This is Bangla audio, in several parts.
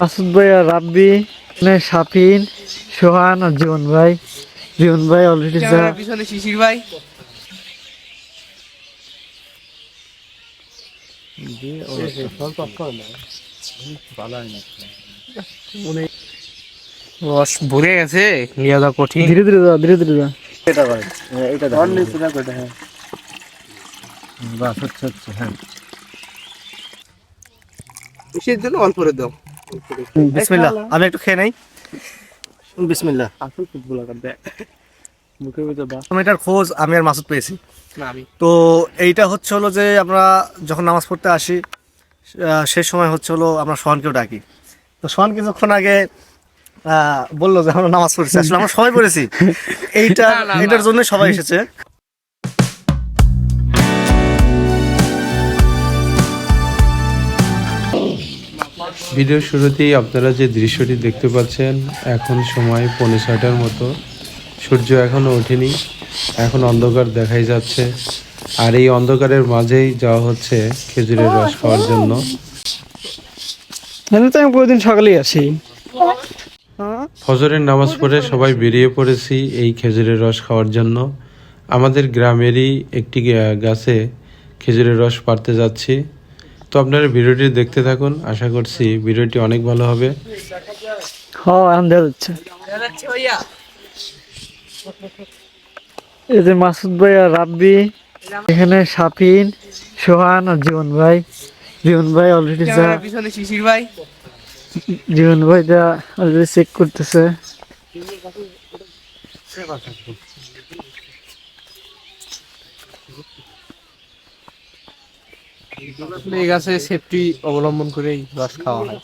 মাসুদ ভাই। আর রাব্বি সাফিন সোহান আর জীবন ভাই। জীবন ভাই অলরেডি পিছনে শিশির ভাই। বস ভরে গেছে? লিয়া দা কঠিন। ধীরে ধীরে যা ধীরে ধীরে যা বেশির জন্য অল্প করে দাও। বিসমিল্লাহ আমি একটু খেয়ে নেই। বিসমিল্লাহ। আসল ভিতর এটার খোঁজ আমি আর মাসুদ পেয়েছি। তো এইটা হচ্ছে হলো যে আমরা যখন নামাজ পড়তে আসি আহ, সে সময় হচ্ছে হলো আমরা সোহানকেও ডাকি। তো সোহান কিছুক্ষণ আগে আহ, বলল যে আমরা নামাজ পড়েছি। আসলে আমরা সবাই পড়েছি। এইটা। এটার জন্য সবাই এসেছে। ভিডিওর শুরুতেই আপনারা যে দৃশ্যটি দেখতে পাচ্ছেন এখন সময় পৌনে ছয়টার মতো। সূর্য এখনও ওঠেনি এখন অন্ধকার দেখাই যাচ্ছে। আর এই অন্ধকারের মাঝেই যাওয়া হচ্ছে খেজুরের রস খাওয়ার জন্য। জানি তো আমি প্রতিদিন সকালেই আসি ফজরের নামাজ পড়ে সবাই বেরিয়ে পড়েছি এই খেজুরের রস খাওয়ার জন্য। আমাদের গ্রামেরই একটি গাছে খেজুরের রস পাড়তে যাচ্ছি। তো আপনারা ভিডিওটি দেখতে থাকুন। আশা করছি ভিডিওটি অনেক ভালো হবে। হ এখন দেখা যাচ্ছে এই যে মাসুদ ভাই আর রাব্বি এখানে সাফিন সোহান আর জীবন ভাই। জীবন ভাই অলরেডি যা পিছনে শিশির ভাই। জীবন ভাই যা অলরেডি চেক করতেছে। এই গাছে সেফটি অবলম্বন করেই রস খাওয়া হয়।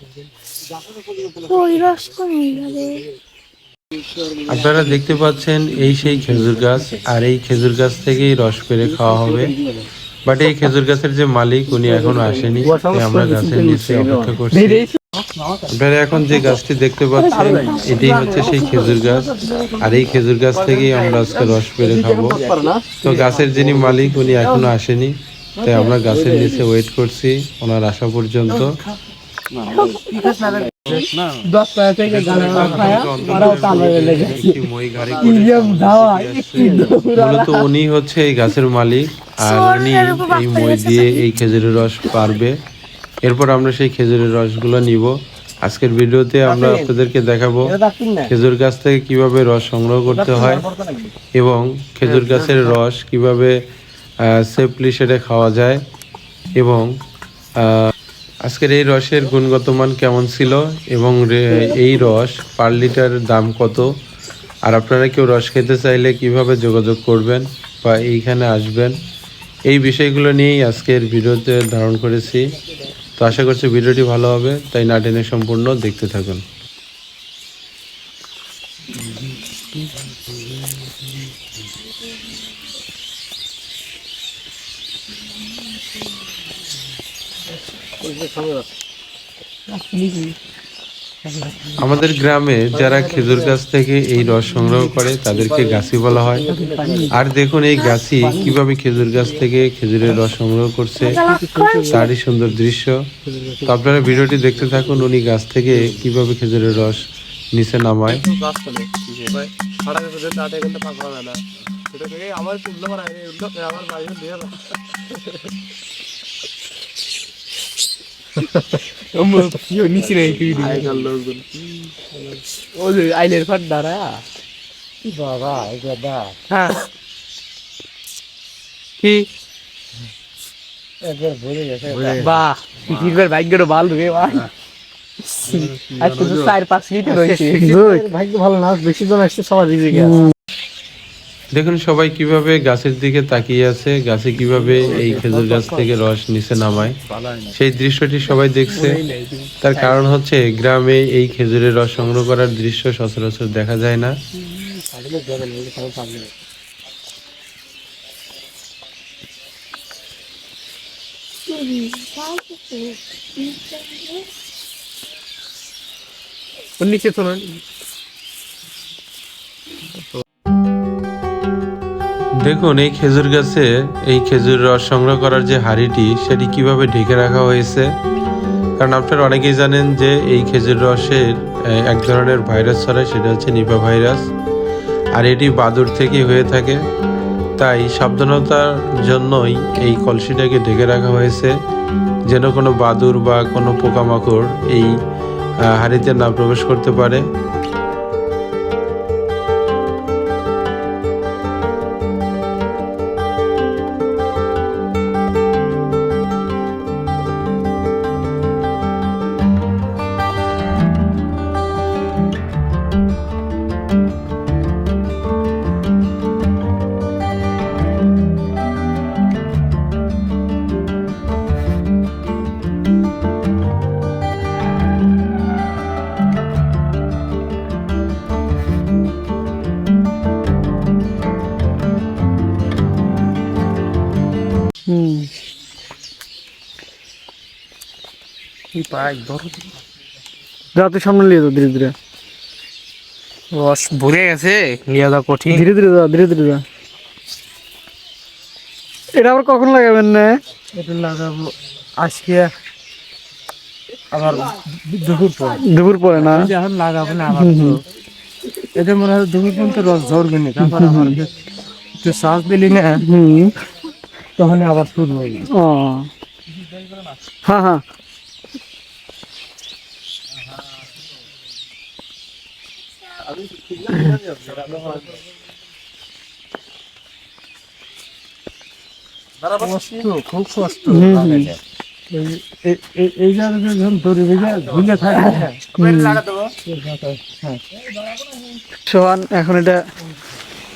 ওই রস কমে গেলে আপনারা দেখতে পাচ্ছেন এই সেই খেজুর গাছ আর এই খেজুর গাছ থেকেই রস পেরে খাওয়া হবে। বাট এই খেজুর গাছের যে মালিক উনি এখনও আসেনি। আমরা গাছের নিচে অপেক্ষা করছি। আপনারা এখন যে গাছটি দেখতে পাচ্ছেন এটি হচ্ছে সেই খেজুর গাছ। আর এই খেজুর গাছ থেকেই আমরা আজকে রস পেরে খাব। তো গাছের যিনি মালিক উনি এখনও আসেনি। তাই আমরা গাছের নিচে ওয়েট করছি ওনার আসা পর্যন্ত। মূলত উনি হচ্ছে এই গাছের মালিক আর উনি এই মই দিয়ে এই খেজুরের রস পারবে। এরপর আমরা সেই খেজুরের রসগুলো নিব। আজকের ভিডিওতে আমরা আপনাদেরকে দেখাবো খেজুর গাছ থেকে কীভাবে রস সংগ্রহ করতে হয় এবং খেজুর গাছের রস কীভাবে সেফলি সেটা খাওয়া যায় এবং আজকের এই রসের গুণগত মান কেমন ছিল এবং এই রস পার লিটার দাম কত? আর আপনারা কেউ রস খেতে চাইলে কীভাবে যোগাযোগ করবেন বা এইখানে আসবেন? এই বিষয়গুলো নিয়েই আজকের ভিডিওতে ধারণ করেছি। তো আশা করছি ভিডিওটি ভালো হবে, তাই না টেনে সম্পূর্ণ দেখতে থাকুন। আমাদের গ্রামে যারা খেজুর গাছ থেকে এই রস সংগ্রহ করে, তাদেরকে গাছি বলা হয়। আর দেখুন এই গাছি কীভাবে খেজুর গাছ থেকে খেজুরের রস সংগ্রহ করছে। তারই সুন্দর দৃশ্য। তো আপনারা ভিডিওটি দেখতে থাকুন, উনি গাছ থেকে কীভাবে খেজুরের রস নিচে নামায়। আমার আমার দিয়ে নিচে নেই আগেকার লোকজন ও যে আইলের ফাট দাঁড়া বাবা দাদা হ্যাঁ কি একবার ভরে গেছে বাহ পৃথিবীর ভাগ্যের বাল ঢুকে ভাই আজকে তো চার পাঁচ লিটার ভাগ্য ভালো না বেশি জন আসছে সবার দিকে দেখুন, সবাই কীভাবে গাছের দিকে তাকিয়ে আছে, গাছে কীভাবে এই খেজুর গাছ থেকে রস নিচে নামায়, সেই দৃশ্যটি সবাই দেখছে। তার কারণ হচ্ছে, গ্রামে এই খেজুরের রস সংগ্রহ করার দৃশ্য সচরাচর দেখা যায় না। নিচে তো দেখুন, এই খেজুর গাছে এই খেজুর রস সংগ্রহ করার যে হাঁড়িটি, সেটি কীভাবে ঢেকে রাখা হয়েছে? কারণ আপনারা অনেকেই জানেন যে এই খেজুর রসের এক ধরনের ভাইরাস ছড়ায়, সেটা হচ্ছে নিপা ভাইরাস। আর এটি বাদুর থেকে হয়ে থাকে। তাই সাবধানতার জন্যই এই কলসিটাকে ঢেকে রাখা হয়েছে, যেন কোনো বাদুর বা কোনো পোকামাকড় এই হাঁড়িতে না প্রবেশ করতে পারে। হুম। যা তুই সামনে নিয়ে যাও ধীরে ধীরে। রস ভরে গেছে নিয়ে যাওয়া কঠিন। ধীরে ধীরে যা ধীরে ধীরে যা। এটা আবার কখন লাগাবেন না? এটা লাগাবো আজকে আবার দুপুর পর। দুপুর পরে না? লাগাবো না আবার এটা মনে হয় দুপুর পর্যন্ত রস ধরবে না। তারপর আবার একটু দিলি না? হুম। তখন আবার শুরু হয়ে ও। হ্যাঁ হ্যাঁ। খুব কষ্ট। এই- যখন ভেজে ঝুলে থাকে। সোহান এখন এটা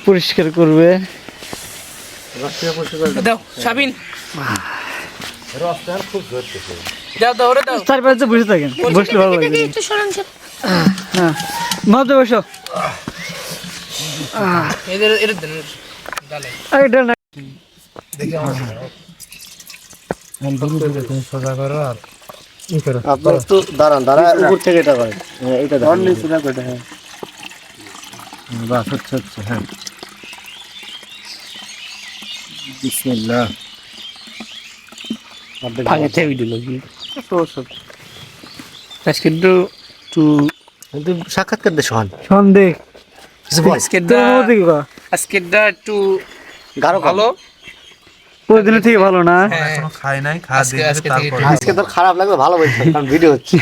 পরিষ্কার করবে। দাও সাবিন। দাও দাও ওরে দাও। চারপাশে বসে থাকেন বসলে ভালো লাগবে একটু সরান হ্যাঁ মাঝে বসো। এদের এদের দেন ডালে। আরে এটা না। সোজা করো আর ই করো। দাঁড়ান দাঁড়া উপর থেকে এটা করেন এটা দেখেন। বাস হচ্ছে হচ্ছে হ্যাঁ। বিসমিল্লাহ। দিল কিন্তু। সাক্ষাৎকার দে সোহান আজকেরটা একটু ভালো। থেকে ভালো না? হ্যাঁ। আজকে তোর খারাপ লাগবে ভালো বলছো কারণ ভিডিও হচ্ছে।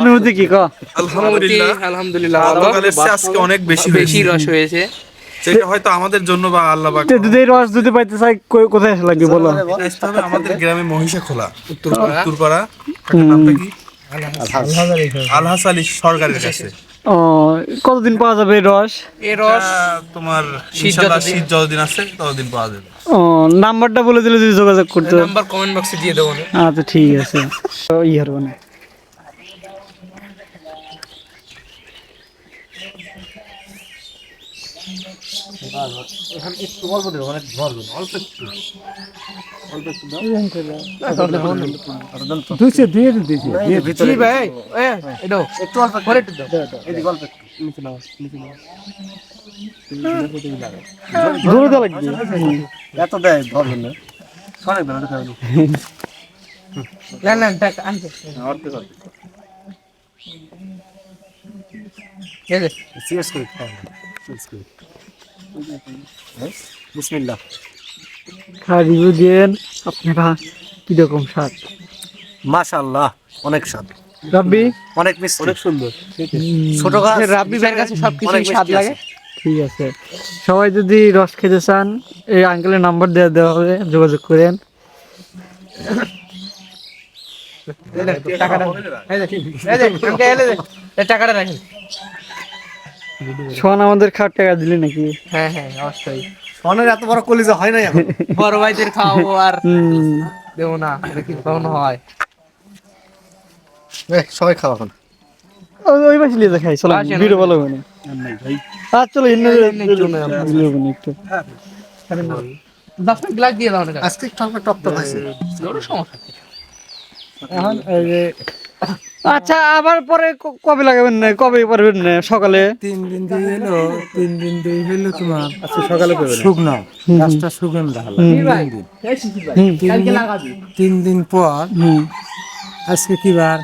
অনুভূতি কি ক? আলহামদুলিল্লাহ। ভালো গতকালের চেয়ে আজকে অনেক বেশি বেশি রস হয়েছে। সেটা হয়তো আমাদের জন্য বা আল্লাহ পাক যদি রস যদি পাইতে চাই কোথায় আসা লাগবে বলো? আসতে হবে আমাদের গ্রামে মহিষা খোলা উত্তরপাড়া। উত্তরপাড়া নামটা কি? আলহাস আলী সরকারের কাছে। ও কতদিন পাওয়া যাবে রস? এই রস তোমার ইনশাআল্লাহ শীত যতদিন আছে ততদিন পাওয়া যাবে। ও নাম্বারটা বলে দিলে যদি যোগাযোগ করতে নাম্বার কমেন্ট বক্সে দিয়ে দেবো। আচ্ছা ঠিক আছে। তো ই হারবো না দুইশো দিয়ে দিতেছি জি ভাই এডো একটু অল্প করে একটু দাও। জোরে দেওয়া লাগবে। এত দেয় ধরবেন না। অনেক দেন ওটা খাবেন। না না টাকা আনতে। ঠিক আছে সিরিয়াস করে খাওয়া না। করে। হ্যাঁ? বিসমিল্লাহ। খাওয়া রিভিউ দিয়েন আপনারা কীরকম স্বাদ? মাশাআল্লাহ অনেক স্বাদ। রাব্বি? অনেক মিষ্টি। অনেক সুন্দর ছোট গাছ রাব্বি ভাইয়ের কাছে সবকিছু স্বাদ লাগে। ঠিক আছে। সবাই যদি রস খেতে চান এই আঙ্কেলের নাম্বার দেওয়া দেওয়া হবে যোগাযোগ করেন। টাকাটা। টাকাটা রাখেন সোহান আমাদের খাওয়ার টাকা দিলি নাকি? হ্যাঁ হ্যাঁ অবশ্যই। অনেক এত বড় কলিজা হয় নাই এখন। বড় ভাইদের খাওয়াবো আর দেবো না এটা কি কখনো হয়? সবাই খাওয়া এখন। ওই ওই পাশে লিয়ে খাই চলো ভিডিও ভালো হবে না। আচ্ছা চলো এনে একটু। দশ গ্লাস দিয়ে দাও না আজকে একটু হালকা টপ টপ আছে সমস্যা। এখন এই যে আচ্ছা আবার পরে কবে লাগাবেন না? কবে পারবেন না? সকালে? তিন দিন দিয়ে এলো তিন দিন দিয়ে হলো তোমার। আচ্ছা সকালে শুকনো। গাছটা শুকনো রাখলাম তিন দিন। তিন দিন- তিন দিন পর আজকে কি বার?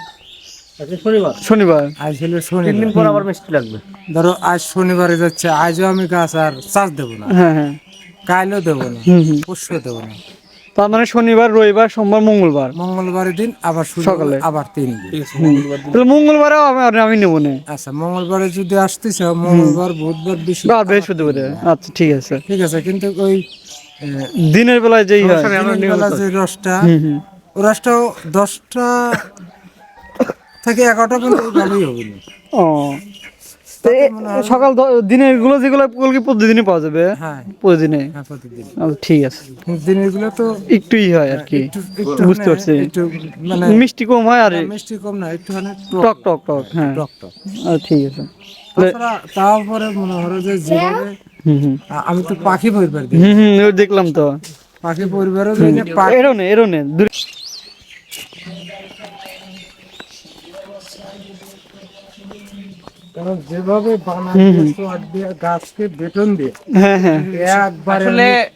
শনিবার। তিন আজ হলো শনিবার তিন দিন শনিবার। পর আবার মিষ্টি লাগবে। ধরো আজ শনিবারে যাচ্ছে আজও আমি গাছ আর চাষ দেবো না। হ্যাঁ হ্যাঁ। কাইলেও দেবো না। পরশু দেবো না। তার মানে শনিবার রবিবার সোমবার মঙ্গলবার। মঙ্গলবারের দিন আবার সকালে। আবার তিন দিন। তাহলে মঙ্গলবারেও আমি নেব না। আচ্ছা মঙ্গলবারে যদি আসতেছ মঙ্গলবার বুধবার বেশি বা বৃহস্পতিবারে আচ্ছা ঠিক আছে। ঠিক আছে কিন্তু ওই দিনের বেলায় যেই হয়। দিনের বেলা যে রসটা রসটাও দশটা থেকে এগারোটা পর্যন্ত ভালোই হবে। ও। সকাল দিনেরগুলো যেগুলো ওগুলো প্রতিদিনই পাওয়া যাবে? হ্যাঁ। প্রতিদিনে? হ্যাঁ প্রতিদিন। ঠিক আছে। দিনেরগুলো তো একটুই হয় আর কি। বুঝতে পারছি। মানে মিষ্টি কম হয় আর মিষ্টি কম না একটু মানে টক। টক টক হ্যাঁ টক টক। ঠিক আছে। তারপরে মনে হলো যে আ- আমি তো পাখি পরিবার দিই। হুম হুম দেখলাম তো। পাখি পরিবারও পাখি এরও নে এরও নে দূরে- কারণ যেভাবে গাছকে দিয়ে হ্যাঁ হ্যাঁ। একবারে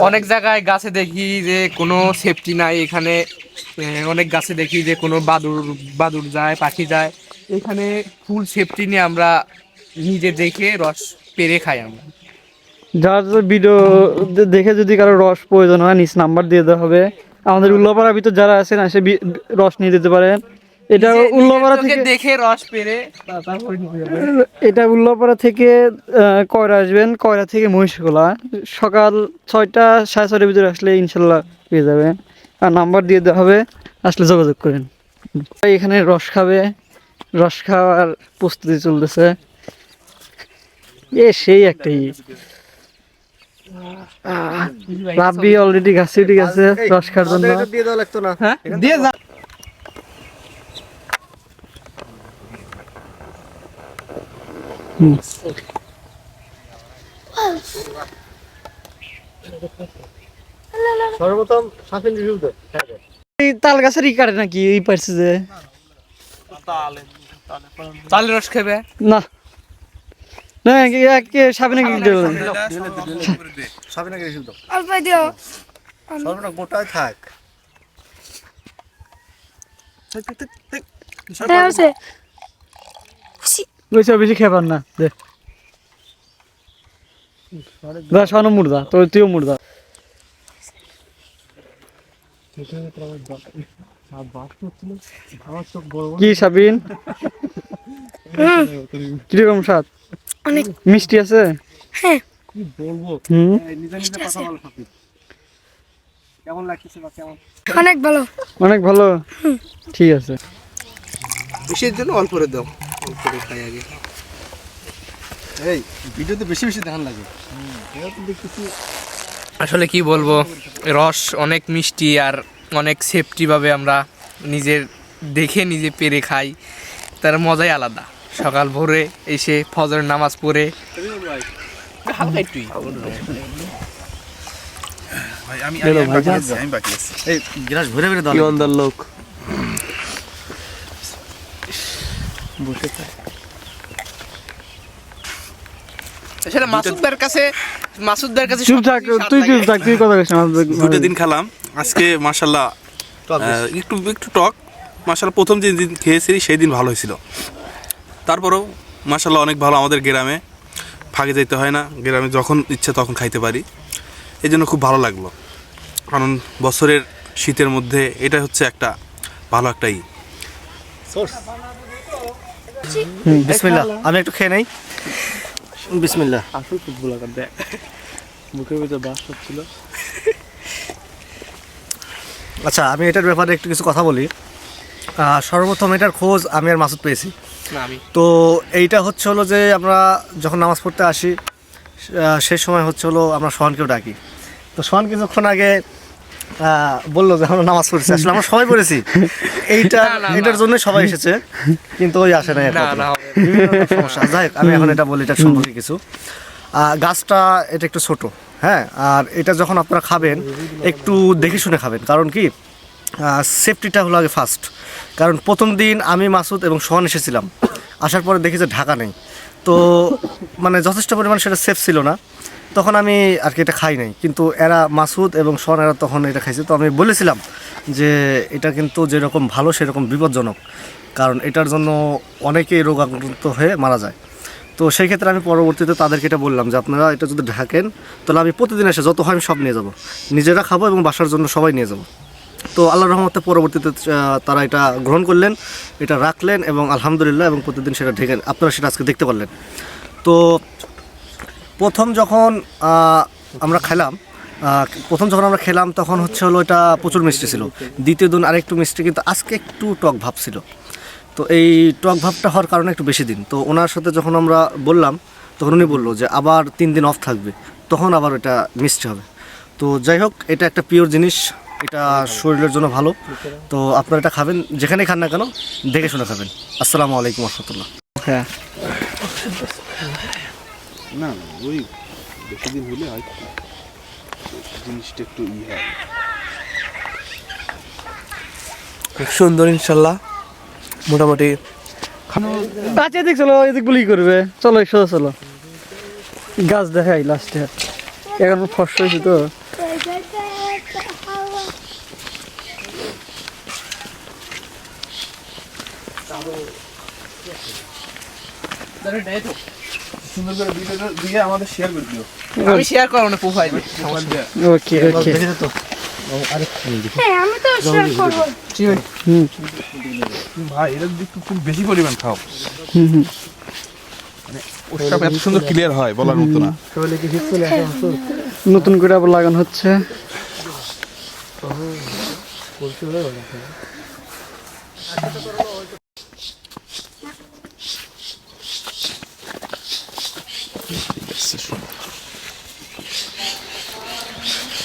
অনেক জায়গায় গাছে দেখি যে কোনো সেফটি নাই এখানে অনেক গাছে দেখি যে কোনো বাদুর বাদুর যায় পাখি যায়। এখানে ফুল সেফটি নিয়ে আমরা নিজে দেখে রস পেরে খাই আমরা। যার ভিডিও দেখে যদি কারও রস প্রয়োজন হয় নিচ নাম্বার দিয়ে দেওয়া হবে। আমাদের উল্লাপাড়া ভিতর যারা আছেন এসে বি- রস নিয়ে দিতে পারেন। এটা উল্লাপাড়া থেকে দেখে রস পেরে। এটা উল্লাপাড়া থেকে কয়রা আসবেন? কয়রা থেকে মহিষখোলা সকাল ছয়টা সাড়ে ছয়টার ভিতরে আসলে ইনশাল্লাহ পেয়ে যাবেন আর নাম্বার দিয়ে দেওয়া হবে আসলে যোগাযোগ করেন। এখানে রস খাবে। রস খাওয়ার প্রস্তুতি চলতেছে। এ সেই একটাই। রাব্বি অলরেডি গাছে উঠে গেছে রস খাওয়ার জন্য। এটা দিয়ে দেওয়া লাগতো না হ্যাঁ দিয়ে যা সর্বপ্রথম সাফিন রিভিউ দে এই তাল গাছের ই কাটে নাকি এই পারছে যে। তালে রস খাবে? না। না কি দিল সাফিনাকে রিভিউ দাও অল্প দিও। সর্বনা গোটায় থাক। হচ্ছে বেশি বেশি খেবার না দে। দা শানো মুর্দা তো তুইও মুর্দা কি সাবিন? কীরকম স্বাদ? অনেক। মিষ্টি আছে? হ্যাঁ। হুম? কেমন লাগতেছে বা কেমন? অনেক ভালো। অনেক ভালো? ঠিক আছে। বেশির জন্য অল্প করে দাও। করে খাই আগে এই ভিডিওতে বেশি বেশি ধান লাগে। আসলে কি বলব রস অনেক মিষ্টি আর অনেক সেফটি ভাবে আমরা নিজের দেখে নিজে পেরে খাই তার মজাই আলাদা। সকাল ভোরে এসে ফজর নামাজ পড়ে। হালকা একটুই ভাই আমি আমি আমি বাকি আছি, আমি বাকি আছি এই গ্লাস ভরে ভরে দাও ইমানদার লোক আসলে মাসুদদের কাছে মাসুদদের কাছে চুপ থাক তুই চুপ থাক তুই কথা কইস না দুটো দিন খেলাম। আজকে মাশাল্লাহ আহ, একটু একটু টক। মাশাল্লাহ প্রথম যে দিন খেয়েছি সেই দিন ভালো হয়েছিল। তারপরেও মাশাল্লাহ অনেক ভালো আমাদের গ্রামে। ফাঁকে যেতে হয় না। গ্রামে যখন ইচ্ছে তখন খাইতে পারি। এই জন্য খুব ভালো লাগল। কারণ বছরের শীতের মধ্যে এটা হচ্ছে একটা ভালো একটা ই। বিসমিল্লাহ। আমি একটু খেয়ে নেই। বিসমিল্লাহ। আসল খুব গোলাকার দেখ। মুখের ভিতরে বাস ছিল আচ্ছা আমি এটার ব্যাপারে একটু কিছু কথা বলি। সর্বপ্রথম এটার খোঁজ আমি আর মাসুদ পেয়েছি। তো এইটা হচ্ছে হলো যে আমরা যখন নামাজ পড়তে আসি সেই সময় হচ্ছে হলো আমরা সোহানকেও ডাকি। তো সোহান কিছুক্ষণ আগে বলল যে আমরা নামাজ পড়ছি। আসলে আমরা সবাই পড়েছি। এইটা। এটার জন্য সবাই এসেছে। কিন্তু ওই আসে না সমস্যা। যাই আমি এখন এটা বলি এটার সম্পর্কে কিছু। গাছটা এটা একটু ছোট হ্যাঁ? আর এটা যখন আপনারা খাবেন একটু দেখে শুনে খাবেন। কারণ কি? সেফটিটা হলো আগে ফার্স্ট কারণ প্রথম দিন আমি মাসুদ এবং সোহান এসেছিলাম। আসার পরে দেখি যে ঢাকা নেই। তো মানে যথেষ্ট পরিমাণ সেটা সেফ ছিল না। তখন আমি আর কি এটা খাই নাই। কিন্তু এরা মাসুদ এবং সোহান এরা তখন এটা খাইছে। তো আমি বলেছিলাম যে এটা কিন্তু যেরকম ভালো, সেরকম বিপজ্জনক। কারণ এটার জন্য অনেকেই রোগাক্রান্ত হয়ে মারা যায়। তো সেই ক্ষেত্রে আমি পরবর্তীতে তাদেরকে এটা বললাম যে, আপনারা এটা যদি ঢাকেন, তাহলে আমি প্রতিদিন এসে যত হয় আমি সব নিয়ে যাব। নিজেরা খাব এবং বাসার জন্য সবাই নিয়ে যাব। তো আল্লাহ রহমতে পরবর্তীতে তারা এটা গ্রহণ করলেন, এটা রাখলেন এবং আলহামদুলিল্লাহ এবং প্রতিদিন সেটা ঢেকে, আপনারা সেটা আজকে দেখতে পারলেন। তো প্রথম যখন আমরা খেলাম প্রথম যখন আমরা খেলাম তখন হচ্ছে হলো এটা প্রচুর মিষ্টি ছিল। দ্বিতীয় দিন আরেকটু মিষ্টি, কিন্তু আজকে একটু টক ভাব ছিল। তো এই টক ভাবটা হওয়ার কারণে একটু বেশি দিন। তো ওনার সাথে যখন আমরা বললাম, তখন উনি বলল যে আবার তিন দিন অফ থাকবে। তখন আবার এটা মিষ্টি হবে। তো যাই হোক, এটা একটা পিওর জিনিস। এটা শরীরের জন্য ভালো। তো আপনারা এটা খাবেন যেখানে খান না কেন, দেখে শুনে খাবেন। আসসালামু আলাইকুম রহমতুল্লাহ। হ্যাঁ। না ওই বেশি দিন হলে হয় জিনিসটা একটু ই হয়। খুব সুন্দর ইনশাল্লাহ। মোটামুটি আচ্ছা এদিক চলো এদিক বলি করবে। চলো একসাথে চলো। গাছ দেখাই লাস্টে এখন ফসল হয়েছে তো। সুন্দর করে ভিডিওটা দিয়ে আমাদের শেয়ার করে দিও। আমি শেয়ার করব না প্রোফাইলে ওকে ওকে হ্যাঁ আমি তো শেয়ার করব। হুম। ভাই এটা যদি একটু খুব বেশি পরিমাণ খাও। হুম হুম। ওটা এত সুন্দর ক্লিয়ার হয় বলার মতো না। নতুন করে আবার লাগানো হচ্ছে।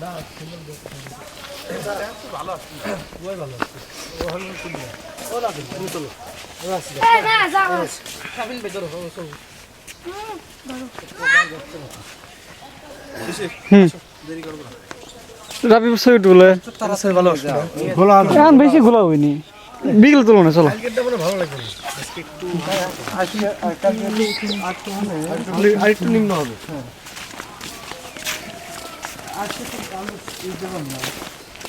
ভাত কেন খিচুড়ি নাই কি না যাও রাবি বলে। এখন বেশি ঘোলা হয়নি। বিকেল তুলো না চলো। আরেকটু নিম্ন হবে